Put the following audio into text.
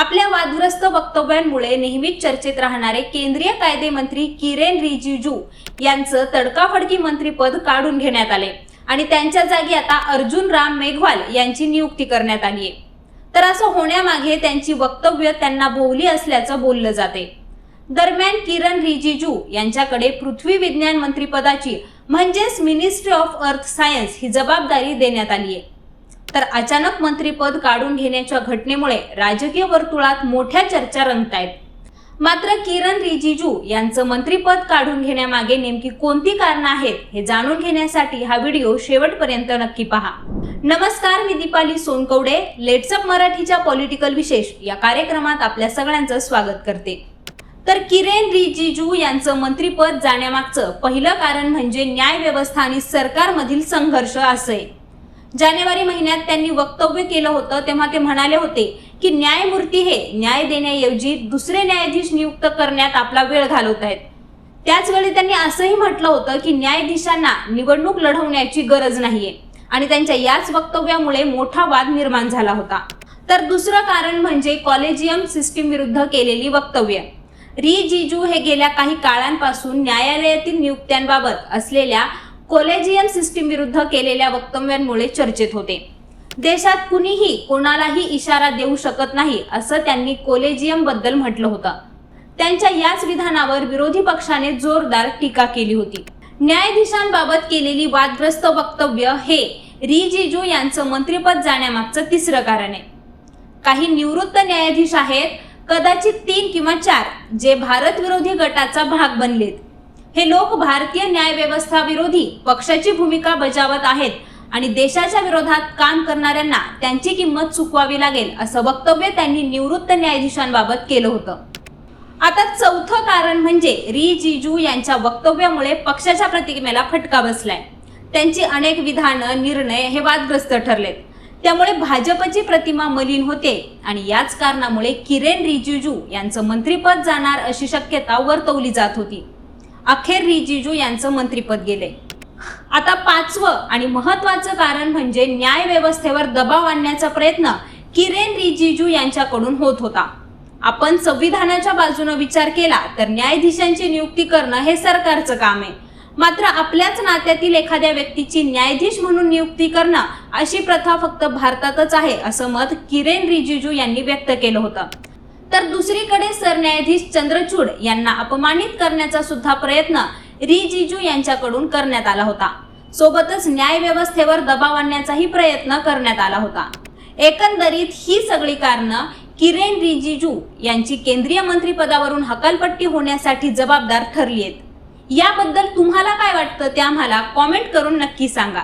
आपल्या वादग्रस्त वक्तव्यांमुळे नेहमीच चर्चेत राहणारे केंद्रीय कायदे मंत्री किरेन रिजिजू यांचं तडकाफडकी मंत्रीपद काढून घेण्यात आले. आणि त्यांच्या जागी आता अर्जुन राम मेघवाल यांची नियुक्ती करण्यात आली आहे. तर असं होण्यामागे त्यांची वक्तव्य त्यांना भोवली असल्याचं बोललं जाते. दरम्यान किरण रिजिजू यांच्याकडे पृथ्वी विज्ञान मंत्रीपदाची म्हणजेच मिनिस्ट्री ऑफ अर्थ सायन्स ही जबाबदारी देण्यात आली आहे. तर अचानक मंत्रीपद काढून घेण्याच्या घटनेमुळे राजकीय वर्तुळात मोठ्या चर्चा रंगतायत. मात्र किरण रिजिजू यांचं मंत्रीपद काढून घेण्यामागे नेमकी कोणती कारणं आहेत हे जाणून घेण्यासाठी हा व्हिडिओ शेवटपर्यंत नक्की पहा. नमस्कार मी दीपाली सोनकवडे. लेट्सअप मराठीच्या पॉलिटिकल विशेष या कार्यक्रमात आपल्या सगळ्यांचं स्वागत करते. तर किरेन रिजिजू यांचं मंत्रीपद जाण्यामागचं पहिलं कारण म्हणजे न्याय व्यवस्था आणि सरकारमधील संघर्ष असं आहे. जानेवारी महिन्यात त्यांनी वक्तव्य केलं होतं तेव्हा ते म्हणाले होते की न्यायमूर्ती हे न्याय देण्याऐवजी दुसरे न्यायाधीश नियुक्त करण्यात आपला वेळ घालवत आहेत. त्याचवेळी त्यांनी असंही म्हटलं होतं की न्यायाधीशांना निवडणूक लढवण्याची गरज नाहीये आणि त्यांच्या याच वक्तव्यामुळे मोठा वाद निर्माण झाला होता. तर दुसरं कारण म्हणजे कॉलेजियम सिस्टीम विरुद्ध केलेली वक्तव्य. री जिजू हे गेल्या काही काळांपासून न्यायालयातील नियुक्त्यांबाबत असलेल्या कोलेजियम सिस्टीम विरुद्ध केलेल्या वक्तव्यांमुळे चर्चेत होते. देशात कुणीही कोणालाही इशारा देऊ शकत नाही असं त्यांनी कोलेजियमबद्दल म्हटलं होतं. त्यांच्या याच विधानावर विरोधी पक्षाने जोरदार टीका केली होती. न्यायाधीशांबाबत केलेली वादग्रस्त वक्तव्य हे रिजिजू यांचं मंत्रिपद जाण्यामागचं तिसरं कारण आहे. काही निवृत्त न्यायाधीश आहेत कदाचित तीन किंवा चार जे भारत विरोधी गटाचा भाग बनलेत. हे लोक भारतीय न्याय व्यवस्था विरोधी पक्षाची भूमिका बजावत आहेत आणि देशाच्या विरोधात काम करणाऱ्यांना त्यांची किंमत चुकवावी लागेल असं वक्तव्य त्यांनी निवृत्त न्यायाधीशांबाबत केलं होतं. आता चौथं कारण म्हणजे री जिजू यांच्या वक्तव्यामुळे पक्षाच्या प्रतिमेला फटका बसलाय. त्यांची अनेक विधानं निर्णय हे वादग्रस्त ठरलेत. त्यामुळे भाजपची प्रतिमा मलिन होते आणि याच कारणामुळे किरेन रिजिजू यांचं मंत्रिपद जाणार अशी शक्यता वर्तवली जात होती. अखेर रिजिजू यांचं मंत्रिपद गेले. आता पाचवं आणि महत्वाचं कारण म्हणजे न्याय व्यवस्थेवर दबाव आणण्याचा प्रयत्न किरेन रिजिजू यांच्याकडून होत होता. आपण संविधानाच्या बाजूने विचार केला तर न्यायाधीशांची नियुक्ती करणं हे सरकारचं काम आहे. मात्र आपल्याच नात्यातील एखाद्या व्यक्तीची न्यायाधीश म्हणून नियुक्ती करणं अशी प्रथा फक्त भारतातच आहे असं मत किरेन रिजिजू यांनी व्यक्त केलं होतं. तर दुसरीकडे सरन्यायाधीश चंद्रचूड यांना अपमानित करण्याचा सुद्धा प्रयत्न रिजिजू यांच्याकडून करण्यात आला होता. सोबतच न्याय व्यवस्थेवर दबाव आणण्याचाही प्रयत्न करण्यात आला होता. एकंदरीत ही सगळी कारणं किरेन रिजिजू यांची केंद्रीय मंत्रिपदावरून हकालपट्टी होण्यासाठी जबाबदार ठरली आहेत. याबद्दल तुम्हाला काय वाटतं ते आम्हाला कॉमेंट करून नक्की सांगा.